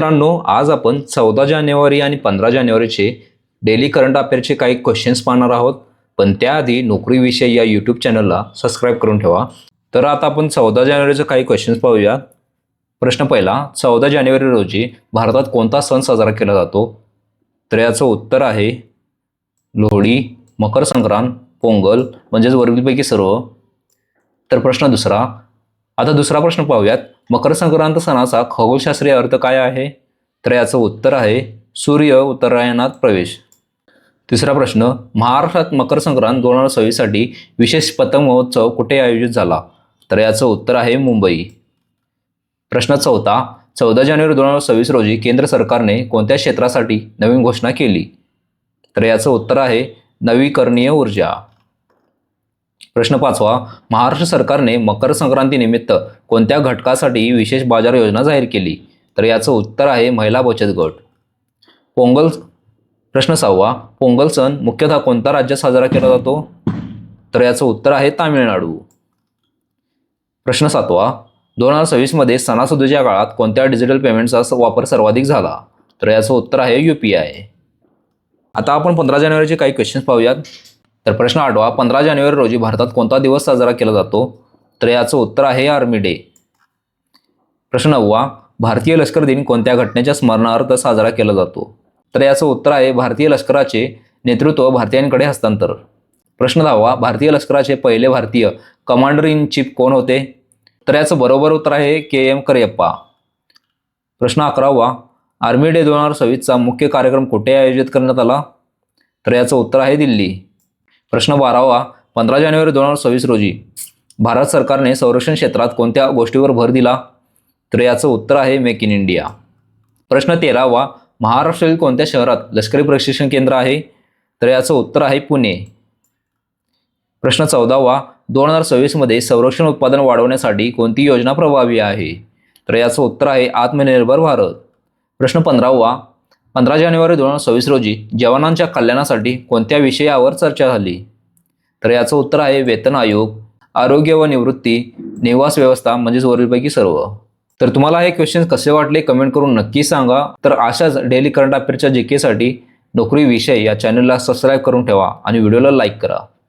मित्रांनो आज आपण चौदा जानेवारी आणि पंधरा जानेवारीचे डेली करंट अफेअरचे काही क्वेश्चन्स पाहणार आहोत. पण त्याआधी नोकरीविषयी या यूट्यूब चॅनलला सबस्क्राईब करून ठेवा. तर आता आपण चौदा जानेवारीचे काही क्वेश्चन्स पाहूया. प्रश्न पहिला चौदा जानेवारी रोजी भारतात कोणता सण साजरा केला जातो? तर याचं उत्तर आहे लोहडी मकर संक्रांत पोंगल म्हणजेच वरीलपैकी सर्व. तर प्रश्न दुसरा आता दुसरा प्रश्न पाहूयात. मकर संक्रांत सणाचा खगोलशास्त्रीय अर्थ काय आहे? तर याचं उत्तर आहे सूर्य उत्तरायणात प्रवेश. तिसरा प्रश्न महाराष्ट्रात मकर संक्रांत दोन हजार सव्वीससाठी विशेष पतंग महोत्सव कुठे आयोजित झाला? तर याचं उत्तर आहे मुंबई. प्रश्न चौथा चौदा जानेवारी दोन हजार सव्वीस रोजी केंद्र सरकारने कोणत्या क्षेत्रासाठी नवीन घोषणा केली? तर याचं उत्तर आहे नवीकरणीय ऊर्जा. प्रश्न पाचवा महाराष्ट्र सरकारने मकर संक्रांतीनिमित्त कोणत्या घटकासाठी विशेष बाजार योजना जाहीर केली? तर याचं उत्तर आहे महिला बचत गट. पोंगल प्रश्न सहावा पोंगल सण मुख्यतः कोणत्या राज्यात साजरा केला जातो? तर याचं उत्तर आहे तामिळनाडू. प्रश्न सातवा दोन हजार सव्वीसमध्ये सणासुदीच्या काळात कोणत्या डिजिटल पेमेंटचा वापर सर्वाधिक झाला? तर याचं उत्तर आहे यू पी आय. आता आपण पंधरा जानेवारीचे काही क्वेश्चन्स पाहूयात. तर प्रश्न आठवा पंधरा जानेवारी रोजी भारतात कोणता दिवस साजरा केला जातो? तर याचं उत्तर आहे आर्मी डे. प्रश्न नववा भारतीय लष्कर दिन कोणत्या घटनेच्या स्मरणार्थ साजरा केला जातो? तर याचं उत्तर आहे भारतीय लष्कराचे नेतृत्व भारतीयांकडे हस्तांतर. प्रश्न दहावा भारतीय लष्कराचे पहिले भारतीय कमांडर इन चीफ कोण होते? तर याचं बरोबर उत्तर आहे के एम करियप्पा प्रश्न अकरावा आर्मी डे दोन हजार सव्वीसचा मुख्य कार्यक्रम कुठे आयोजित करण्यात आला? तर याचं उत्तर आहे दिल्ली. प्रश्न बारावा पंधरा जानेवारी दोन हजार सव्वीस रोजी भारत सरकारने संरक्षण क्षेत्रात कोणत्या गोष्टीवर भर दिला? तर याचं उत्तर आहे मेक इन इंडिया. प्रश्न तेरावा महाराष्ट्रातील कोणत्या शहरात लष्करी प्रशिक्षण केंद्र आहे? तर याचं उत्तर आहे पुणे. प्रश्न चौदावा दोन हजार सव्वीसमध्ये संरक्षण उत्पादन वाढवण्यासाठी कोणती योजना प्रभावी आहे? तर याचं उत्तर आहे आत्मनिर्भर भारत. प्रश्न पंधरावा पंधरा जानेवारी दोन हजार सव्वीस रोजी जवानांच्या कल्याणासाठी कोणत्या विषयावर चर्चा झाली? तर याचं उत्तर आहे वेतन आयोग आरोग्य व निवृत्ती निवास व्यवस्था म्हणजेच वरीलपैकी सर्व. तर तुम्हाला हे क्वेश्चन कसे वाटले कमेंट करून नक्की सांगा. तर अशाच डेली करंट अफेअरच्या जी केसाठी नोकरी विषय या चॅनलला सबस्क्राईब करून ठेवा आणि व्हिडिओला लाईक करा.